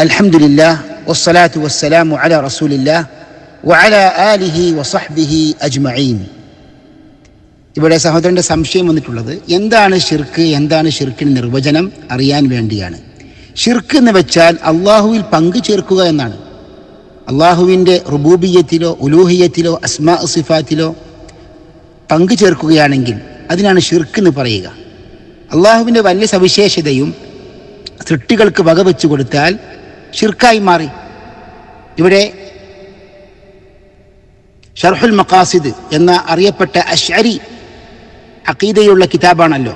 الحمد لله والصلاة والسلام على رسول الله وعلى آله وصحبه أجمعين ഇവിടെ സഹോദരന്റെ സംശയം വന്നിട്ടുള്ളത് എന്താണ് ഷിർക്ക് എന്താണ് ഷിർക്കിന് നിർവചനം അറിയാൻ വേണ്ടിയാണ് ഷിർക്ക് എന്ന് വെച്ചാൽ അള്ളാഹുവിൽ പങ്കു ചേർക്കുക എന്നാണ് അള്ളാഹുവിൻ്റെ റുബൂബിയത്തിലോ ഉലൂഹിയത്തിലോ അസ്മാ സിഫാത്തിലോ പങ്കു ചേർക്കുകയാണെങ്കിൽ അതിനാണ് ഷിർക്ക് എന്ന് പറയുക അള്ളാഹുവിൻ്റെ വലിയ സവിശേഷതയും സൃഷ്ടികൾക്ക് വകവെച്ചു കൊടുത്താൽ ഷിർക്കായി മാറി. ഇവിടെ ഷർഹുൽ മക്കാസിദ് എന്ന അറിയപ്പെട്ട അഷ്അരി അക്കീദയുള്ള കിതാബാണല്ലോ.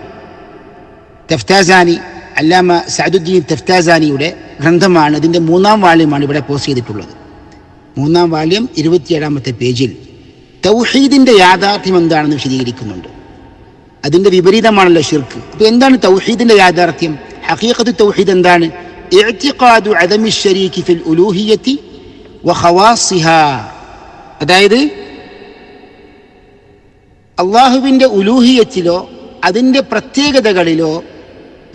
തെഫ്താസാനി അല്ലാമ സഅദുദ്ദീൻ തെഫ്താസാനിയുടെ ഗ്രന്ഥമാണ് ഇതിന്റെ മൂന്നാം വാള്യമാണ് ഇവിടെ പോസ്റ്റ് ചെയ്തിട്ടുള്ളത്. മൂന്നാം വാള്യം ഇരുപത്തിയേഴാമത്തെ പേജിൽ തൗഹീദിന്റെ യാഥാർത്ഥ്യം എന്താണെന്ന് വിശദീകരിക്കുന്നുണ്ട്. അതിന്റെ വിപരീതമാണല്ലോ ഷിർക്ക് അപ്പോൾ എന്താണ് തൗഹീദിന്റെ യാഥാർത്ഥ്യം? ഹഖീഖത്ത് തൗഹീദ് എന്താണ്? ഇഅ്തിഖാദു അദമി الشريك ഫിൽ ഉലൂഹിയത്തി وخواصها. അതായത് അള്ളാഹുവിന്റെ ഉലൂഹിയത്തിലോ അതിന്റെ പ്രത്യേകതകളിലോ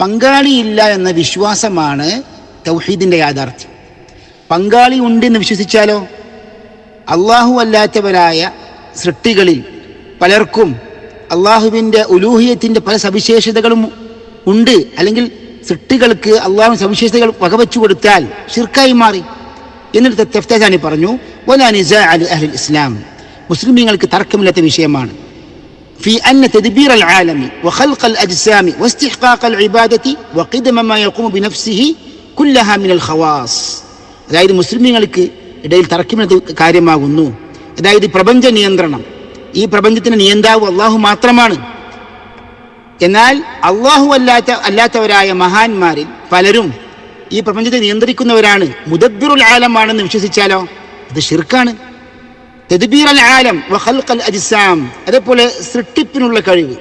പങ്കാളിയില്ല എന്ന വിശ്വാസമാണ് തൗഹീദിന്റെ യാഥാർത്ഥ്യം. പങ്കാളി ഉണ്ടെന്ന് വിശ്വസിച്ചാലോ? അള്ളാഹു അല്ലാത്തവരായ സൃഷ്ടികളിൽ പലർക്കും അള്ളാഹുവിന്റെ ഉലൂഹിയത്തിന്റെ പല സവിശേഷതകളും ഉണ്ട്. അല്ലെങ്കിൽ സൃഷ്ടികൾക്ക് അള്ളാഹു സവിശേഷതകൾ വകവെച്ചു കൊടുത്താൽ ഷിർക്കായി മാറി എന്നിട്ട് തെഫ്താനി പറഞ്ഞു അഹ്ലിൽ ഇസ്ലാം മുസ്ലിമീങ്ങൾക്ക് തർക്കമില്ലാത്ത വിഷയമാണ് في أن تدبير العالم وخلق الأجسام واستحقاق العبادة وقدم ما يقوم بنفسه كلها من الخواص അതായത് മുസ്ലിമീങ്ങൾക്ക് ഇടയിൽ തർക്കമില്ലാത്ത കാര്യമാകുന്നു അതായത് പ്രപഞ്ച നിയന്ത്രണം ഈ പ്രപഞ്ചത്തിന് നിയന്താവ് അള്ളാഹു മാത്രമാണ് എന്നാൽ അള്ളാഹു അല്ലാത്ത അല്ലാത്തവരായ മഹാന്മാരിൽ പലരും ഈ പ്രപഞ്ചത്തെ നിയന്ത്രിക്കുന്നവരാണ്. മുദബ്ബിറുൽ ആലമാണെന്ന് വിശ്വസിച്ചാലോ? അത് ഷിർക്കാണ് ആലം അജിസാം. അതേപോലെ സൃഷ്ടിപ്പിനുള്ള കഴിവ്.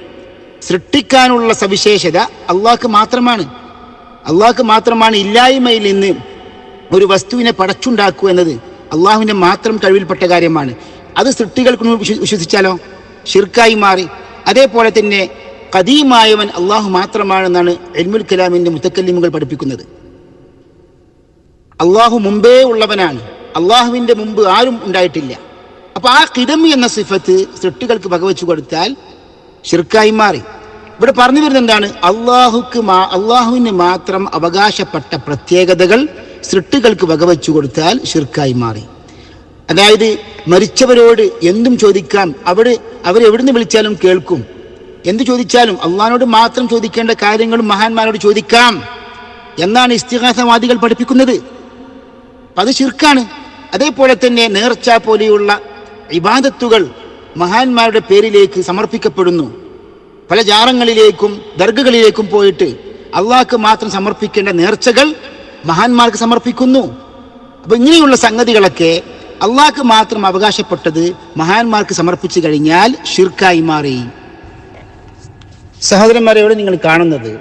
സൃഷ്ടിക്കാനുള്ള സവിശേഷത അള്ളാഹ്ക്ക് മാത്രമാണ്. അള്ളാഹ്ക്ക് മാത്രമാണ് ഇല്ലായ്മയിൽ നിന്ന് ഒരു വസ്തുവിനെ പടച്ചുണ്ടാക്കുക എന്നത് അള്ളാഹുവിന്റെ മാത്രം കഴിവിൽപ്പെട്ട കാര്യമാണ്. അത് സൃഷ്ടികൾക്ക് വിശ്വസിച്ചാലോ? ഷിർക്കായി മാറി. അതേപോലെ തന്നെ കദീമായവൻ അള്ളാഹു മാത്രമാണെന്നാണ് എൽമുൽ കലാമിന്റെ മുത്തക്കല്ലിമുകൾ പഠിപ്പിക്കുന്നത്. അള്ളാഹു മുമ്പേ ഉള്ളവനാണ്. അള്ളാഹുവിന്റെ മുമ്പ് ആരും ഉണ്ടായിട്ടില്ല. അപ്പൊ ആ കിടമി എന്ന സിഫത്ത് സൃഷ്ടികൾക്ക് പകവച്ചു കൊടുത്താൽ ഷിർക്കായി മാറി. ഇവിടെ പറഞ്ഞു വരുന്നത് എന്താണ്? അള്ളാഹുക്ക് മാ അള്ളാഹുവിന് മാത്രം അവകാശപ്പെട്ട പ്രത്യേകതകൾ സൃഷ്ടികൾക്ക് വകവെച്ചു കൊടുത്താൽ ഷിർക്കായി മാറി. അതായത് മരിച്ചവരോട് എന്തും ചോദിക്കാം അവിടെ അവരെവിടുന്ന് വിളിച്ചാലും കേൾക്കും. എന്ത് ചോദിച്ചാലും അള്ളഹാനോട് മാത്രം ചോദിക്കേണ്ട കാര്യങ്ങൾ മഹാന്മാരോട് ചോദിക്കാം. എന്നാണ് ഇസ്തിഹാസവാദികൾ പഠിപ്പിക്കുന്നത്. അത് ശിർക്കാണ്. അതേപോലെ തന്നെ നേർച്ച പോലെയുള്ള ഇബാദത്തുകൾ മഹാന്മാരുടെ പേരിലേക്ക് സമർപ്പിക്കപ്പെടുന്നു. പല ജാറങ്ങളിലേക്കും ദർഗകളിലേക്കും പോയിട്ട് അള്ളാഹ്ക്ക് മാത്രം സമർപ്പിക്കേണ്ട നേർച്ചകൾ മഹാന്മാർക്ക് സമർപ്പിക്കുന്നു. അപ്പൊ ഇങ്ങനെയുള്ള സംഗതികളൊക്കെ അള്ളാഹ്ക്ക് മാത്രം അവകാശപ്പെട്ടത് മഹാന്മാർക്ക് സമർപ്പിച്ചു കഴിഞ്ഞാൽ ഷിർക്കായി മാറി. സഹോദരന്മാരെ ഇവിടെ നിങ്ങൾ കാണുന്നത്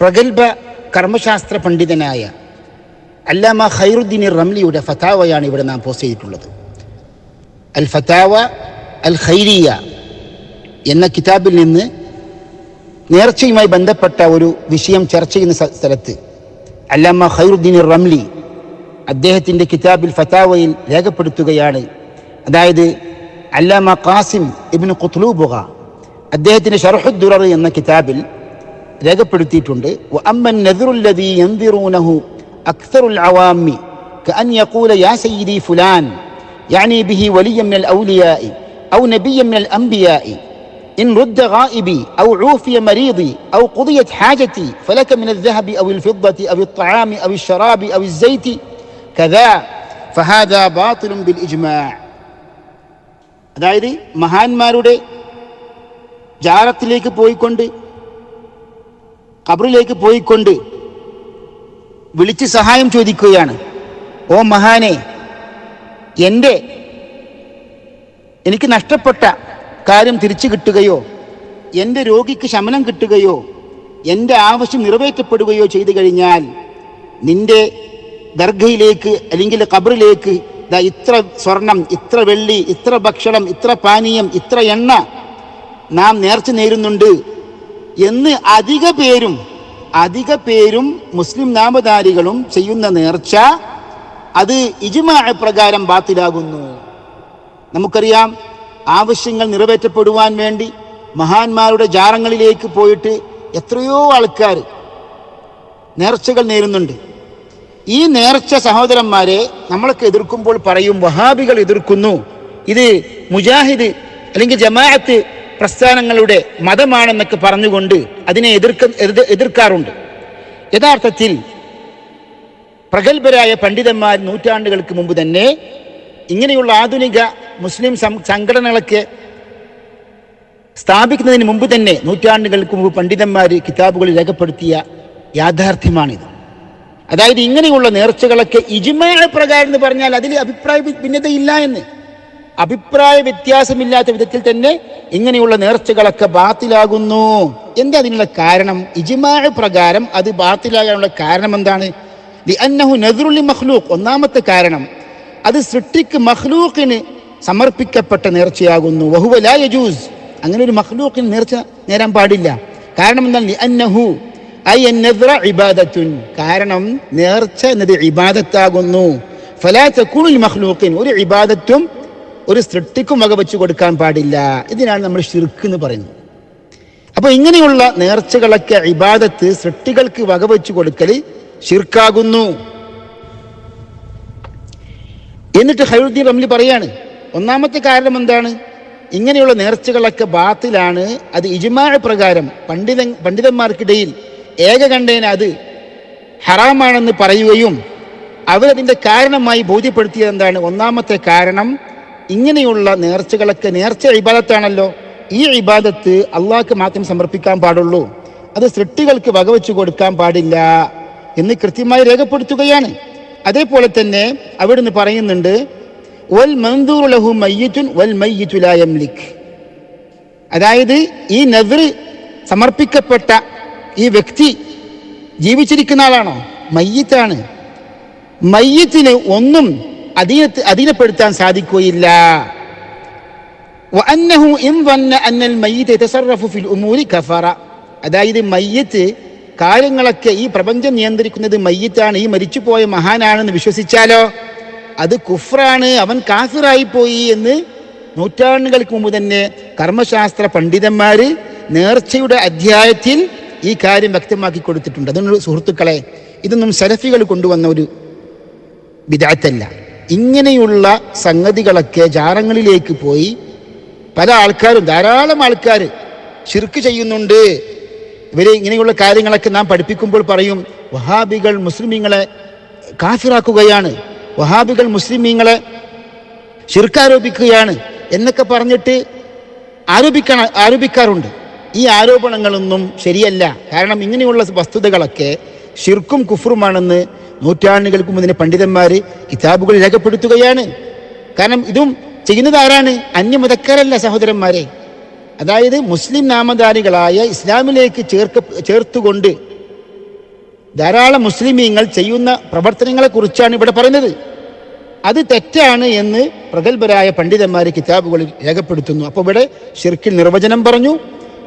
പ്രഗത്ഭ കർമ്മശാസ്ത്ര പണ്ഡിതനായ അല്ലാമ ഖൈറുദ്ദീൻ റംലിയുടെ ഫതാവയാണ് ഇവിടെ നാം പോസ്റ്റ് ചെയ്തിട്ടുള്ളത്. അൽ ഫതാവ അൽ ഖൈരിയ എന്ന കിതാബിൽ നിന്ന് നേർച്ചയുമായി ബന്ധപ്പെട്ട ഒരു വിഷയം ചർച്ച ചെയ്യുന്ന സ്ഥലത്ത് അല്ലാമ ഖൈറുദ്ദീൻ റംലി അദ്ദേഹത്തിന്റെ കിതാബിൽ ഫതാവയിൽ രേഖപ്പെടുത്തുകയാണ്. അതായത് അല്ലാമ ഖാസിം ഇബ്നു ഖുത്ലൂബുക അദ്ദേഹത്തിൻ്റെ ഷർഹുദ്ദുറർ എന്ന കിതാബിൽ രേഖപ്പെടുത്തിയിട്ടുണ്ട് അമ്മൻ നദറുല്ലദീ യൻദിറൂനഹു أكثر العوام كأن يقول يا سيدي فلان يعني به وليا من الأولياء أو نبيا من الأنبياء إن رد غائبي أو عوفي مريضي أو قضيت حاجتي فلك من الذهب أو الفضة أو الطعام أو الشراب أو الزيت كذا فهذا باطل بالإجماع അതായത് മഹാന്മാരുടെ ജാറത്തിലേക്ക് പോയിക്കൊണ്ട് കബറിലേക്ക് പോയിക്കൊണ്ട് വിളിച്ച് സഹായം ചോദിക്കുകയാണ്. ഓ മഹാനെ എന്റെ എനിക്ക് നഷ്ടപ്പെട്ട കാര്യം തിരിച്ചു കിട്ടുകയോ? എന്റെ രോഗിക്ക് ശമനം കിട്ടുകയോ? എന്റെ ആവശ്യം നിറവേറ്റപ്പെടുകയോ ചെയ്തു കഴിഞ്ഞാൽ നിന്റെ ദർഗയിലേക്ക് അല്ലെങ്കിൽ കബറിലേക്ക് ഇത്ര സ്വർണം ഇത്ര വെള്ളി ഇത്ര ഭക്ഷണം ഇത്ര പാനീയം ഇത്ര എണ്ണ നാം നേർച്ച നേരുന്നുണ്ട് എന്ന് അധിക പേരും അധിക പേരും മുസ്ലിം നാമധാരികളും ചെയ്യുന്ന നേർച്ച അത് ഇജ്മാ പ്രകാരം ബാത്തിലാകുന്നു. നമുക്കറിയാം ആവശ്യങ്ങൾ നിറവേറ്റപ്പെടുവാൻ വേണ്ടി മഹാന്മാരുടെ ജാറങ്ങളിലേക്ക് പോയിട്ട് എത്രയോ ആൾക്കാർ നേർച്ചകൾ നേരുന്നുണ്ട്. ഈ നേർച്ച സഹോദരന്മാരെ നമ്മളൊക്കെ എതിർക്കുമ്പോൾ പറയും വഹാബികൾ എതിർക്കുന്നു. ഇത് മുജാഹിദ് അല്ലെങ്കിൽ ജമാഅത്ത് പ്രസ്ഥാനങ്ങളുടെ മതമാണെന്നൊക്കെ പറഞ്ഞുകൊണ്ട് അതിനെ എതിർക്ക എതിർക്കാറുണ്ട്. യഥാർത്ഥത്തിൽ പ്രഗത്ഭരായ പണ്ഡിതന്മാർ നൂറ്റാണ്ടുകൾക്ക് മുമ്പ് തന്നെ ഇങ്ങനെയുള്ള ആധുനിക മുസ്ലിം സംഘടനകളൊക്കെ സ്ഥാപിക്കുന്നതിന് മുമ്പ് തന്നെ നൂറ്റാണ്ടുകൾക്ക് മുമ്പ് പണ്ഡിതന്മാർ കിതാബുകളിൽ രേഖപ്പെടുത്തിയ യാഥാർത്ഥ്യമാണിത്. അതായത് ഇങ്ങനെയുള്ള നേർച്ചകളൊക്കെ ഇജിമയുടെ പ്രകാരം എന്ന് പറഞ്ഞാൽ അതിൽ അഭിപ്രായ ഭിന്നതയില്ല എന്ന്. അഭിപ്രായ വ്യത്യാസമില്ലാത്ത വിധത്തിൽ തന്നെ ഇങ്ങനെയുള്ള നേർച്ചകളൊക്കെ ബാത്തിലാകുന്നു. എന്താ അതിനുള്ള കാരണം? ഇജിമാ പ്രകാരം അത് ബാത്തിലാകാനുള്ള കാരണം എന്താണ്? ദി അന്നഹു നദ്റുൽ മഖ്ലൂഖ്. ഒന്നാമത്തെ കാരണം അത് സൃഷ്ടിക്ക് മഹ്ലൂഖിന് സമർപ്പിക്കപ്പെട്ട നേർച്ചയാകുന്നു. വഹുവ യജൂസ്. അങ്ങനെ ഒരു മഹ്ലൂഖിന് നേർച്ച നേരാൻ പാടില്ല. കാരണം എന്താണ്? ലിഅന്നഹു ഐ അന്നദ്റ ഇബാദത്തുൻ. കാരണം നേർച്ച എന്നത് ഇബാദത്താകുന്നു. ഫലാ തകൂനുൽ മഖ്ലൂഖിൻ. ഒരു ഇബാദത്തും ഒരു സൃഷ്ടിക്കും വകവെച്ചു കൊടുക്കാൻ പാടില്ല. ഇതിനാണ് നമ്മൾ ഷിർക്ക് എന്ന് പറയുന്നത്. അപ്പോൾ ഇങ്ങനെയുള്ള നേർച്ചകളൊക്കെ ഇബാദത്ത് സൃഷ്ടികൾക്ക് വക വെച്ചു കൊടുക്കൽ ഷിർക്കാകുന്നു എന്നിട്ട് ഹൈറുദ്ദീൻ റംലി പറയാണ് ഒന്നാമത്തെ കാരണം എന്താണ്? ഇങ്ങനെയുള്ള നേർച്ചകളൊക്കെ ബാത്തിലാണ് അത് ഇജുമാ പ്രകാരം പണ്ഡിത പണ്ഡിതന്മാർക്കിടയിൽ ഏകകണ്ഠേന അത് ഹറാമാണെന്ന് പറയുകയും അവരതിന്റെ കാരണമായി ബോധ്യപ്പെടുത്തിയത് എന്താണ്? ഒന്നാമത്തെ കാരണം ഇങ്ങനെയുള്ള നേർച്ചകളൊക്കെ നേർച്ച ഇബാദത്താണല്ലോ. ഈ ഇബാദത്ത് അള്ളാഹ്ക്ക് മാത്രം സമർപ്പിക്കാൻ പാടുള്ളൂ. അത് സൃഷ്ടികൾക്ക് വകവെച്ചു കൊടുക്കാൻ പാടില്ല എന്ന് കൃത്യമായി രേഖപ്പെടുത്തുകയാണ്. അതേപോലെ തന്നെ അവിടുന്ന് പറയുന്നുണ്ട് വൽ ലഹു വൽ അതായത് ഈ നദർ സമർപ്പിക്കപ്പെട്ട ഈ വ്യക്തി ജീവിച്ചിരിക്കുന്ന ആളാണോ? മയ്യത്താണ്. മയ്യത്തിന് ഒന്നും അധീന അധീനപ്പെടുത്താൻ സാധിക്കുകയില്ല. അതായത് മയ്യത്ത് കാര്യങ്ങളൊക്കെ ഈ പ്രപഞ്ചം നിയന്ത്രിക്കുന്നത് മയ്യത്താണ്. ഈ മരിച്ചുപോയ മഹാനാണെന്ന് വിശ്വസിച്ചാലോ? അത് കുഫ്രാണ്. അവൻ കാഫിറായി പോയി എന്ന് നൂറ്റാണ്ടുകൾക്ക് മുമ്പ് തന്നെ കർമ്മശാസ്ത്ര പണ്ഡിതന്മാർ നേർച്ചയുടെ അധ്യായത്തിൽ ഈ കാര്യം വ്യക്തമാക്കി കൊടുത്തിട്ടുണ്ട്. അതുകൊണ്ട് സുഹൃത്തുക്കളെ ഇതൊന്നും സലഫികൾ കൊണ്ടുവന്ന ഒരു വിദാത്തല്ല ഇങ്ങനെയുള്ള സംഗതികളൊക്കെ ജാറങ്ങളിലേക്ക് പോയി പല ആൾക്കാരും ധാരാളം ആൾക്കാർ ശിർക്ക് ചെയ്യുന്നുണ്ട്. ഇവരെ ഇങ്ങനെയുള്ള കാര്യങ്ങളൊക്കെ നാം പഠിപ്പിക്കുമ്പോൾ പറയും വഹാബികൾ മുസ്ലിമീങ്ങളെ കാഫിറാക്കുകയാണ് വഹാബികൾ മുസ്ലിമീങ്ങളെ ചിർക്കാരോപിക്കുകയാണ് എന്നൊക്കെ പറഞ്ഞിട്ട് ആരോപിക്കണ ആരോപിക്കാറുണ്ട്. ഈ ആരോപണങ്ങളൊന്നും ശരിയല്ല. കാരണം ഇങ്ങനെയുള്ള വസ്തുതകളൊക്കെ ഷിർക്കും കുഫറുമാണെന്ന് നൂറ്റാണ്ടുകൾക്ക് മുന്നിലെ പണ്ഡിതന്മാർ കിതാബുകൾ രേഖപ്പെടുത്തുകയാണ്. കാരണം ഇതും ചെയ്യുന്നത് ആരാണ്? അന്യമതക്കാരല്ല സഹോദരന്മാരെ. അതായത് മുസ്ലിം നാമധാരികളായ ഇസ്ലാമിലേക്ക് ചേർക്ക ചേർത്തുകൊണ്ട് ധാരാളം മുസ്ലിമീങ്ങൾ ചെയ്യുന്ന പ്രവർത്തനങ്ങളെക്കുറിച്ചാണ് ഇവിടെ പറയുന്നത്. അത് തെറ്റാണ് എന്ന് പ്രഗത്ഭരായ പണ്ഡിതന്മാർ കിതാബുകളിൽ രേഖപ്പെടുത്തുന്നു. അപ്പോൾ ഇവിടെ ഷിർക്കിൽ നിർവചനം പറഞ്ഞു.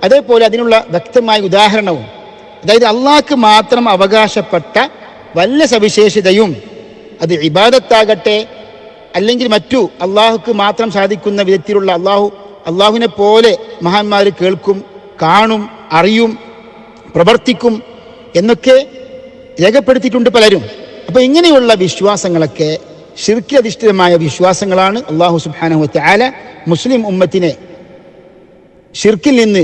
അതേപോലെ അതിനുള്ള വ്യക്തമായ ഉദാഹരണവും അതായത് അള്ളാഹ്ക്ക് മാത്രം അവകാശപ്പെട്ട വല്ല സവിശേഷതയും അത് ഇബാദത്താകട്ടെ അല്ലെങ്കിൽ മറ്റു അള്ളാഹുക്ക് മാത്രം സാധിക്കുന്ന വിധത്തിലുള്ള അള്ളാഹു അള്ളാഹുവിനെ പോലെ മഹാന്മാർ കേൾക്കും കാണും അറിയും പ്രവർത്തിക്കും എന്നൊക്കെ രേഖപ്പെടുത്തിയിട്ടുണ്ട് പലരും. അപ്പോൾ ഇങ്ങനെയുള്ള വിശ്വാസങ്ങളൊക്കെ ഷിർക്കി അധിഷ്ഠിതമായ വിശ്വാസങ്ങളാണ് അള്ളാഹു സുബാനഹുത്ത ആല മുസ്ലിം ഉമ്മത്തിനെ ഷിർക്കിൽ നിന്ന്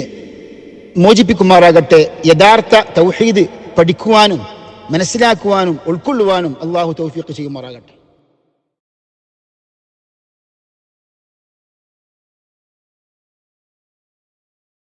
മോചിപ്പിക്കുമാറാകട്ടെ. യഥാർത്ഥ തൗഹീദ് പഠിക്കുവാനും മനസ്സിലാക്കുവാനും ഉൾക്കൊള്ളുവാനും അള്ളാഹു തൗഫീഖ് ചെയ്യുമാറാകട്ടെ.